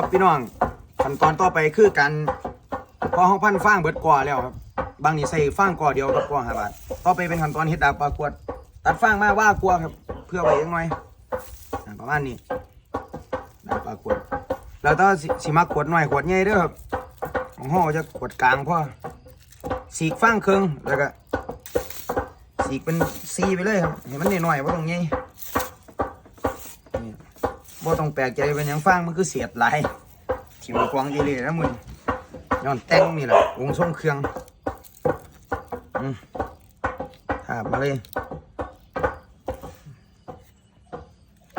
ครับพี่น้องขั้นตอนต่อไปคือการพอห้องพันฟางเบิดก่อแล้วครับ บางนี่ใส่ฟางก่อเดียวกับก่อห้าบาทต่อไปเป็นขั้นตอนเฮ็ดดาบปลากวด ตัดฟางมาว่ากลัวครับ เพื่อไว้ยังไงประมาณนี้ดาบปลากวดแล้วถ้าสิสิมากวดหน่อยกวดใหญ่ด้อครับของห้องจะกวดกลางพอสีกฟางเครื่องแล้วก็สีกเป็นซีไปเลยครับเห็นมันน้อยๆว่าตรงนี่ บ่ต้องแปลกใจเป็นยังฟางมันคือเสียดหลายถิ่มกวางจีเลยนะมึงย้อนแต่งนี่แหละวงทรงเครื่องอืมถาบมาเลย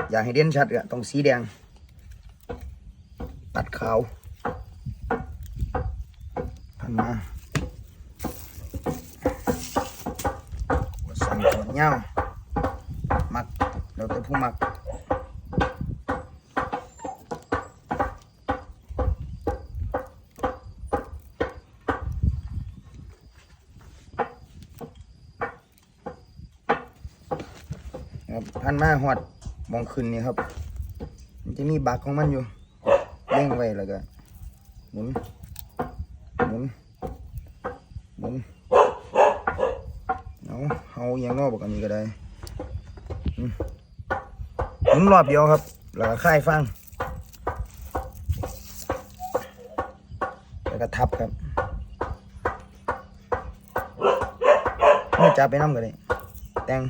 อยากให้เด่นชัดอะต้องสีแดง ตัดขาว พันมาหัวสั่นหัวเงามักเราจะผู้มัก ครับพันมาหอดมองขึ้นนี่ครับ มันจะมีบักของมันอยู่เล่งไว้แล้วก็หมุนหมุนหมุนเอาเอาอยังนอกบอกอันนี้ก็ได้หมุนรอบเดียวครับ แล้วก็ค่ายฟังแล้วก็ทับครับมือจับไปน้ำก็ได้แตง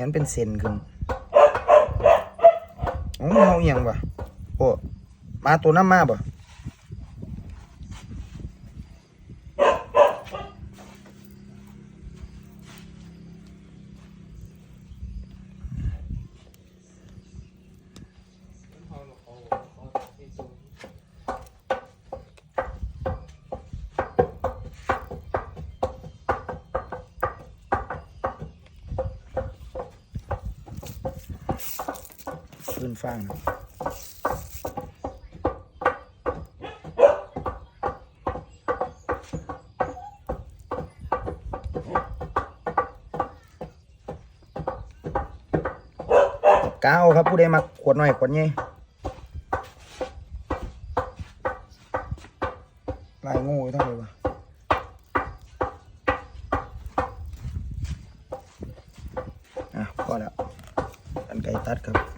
ห็นเป็นเส้นขึ้นโอ้เฮาอหยังบ่โอ้มาตัวน้ำมาบ่ ขึ้นฟังกาวครับผู้ใดมาขวดหน่อยขวดใหญ่ลายงูอยู่เท่าไหร่วะอะพอแล้วกันไก่ตัดครับ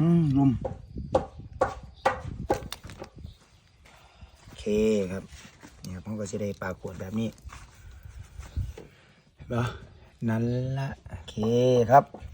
อืมลมโอเคครับนี่ครับผมก็จะได้ปลากวดแบบนี้เหรอนั่นละโอเคครับ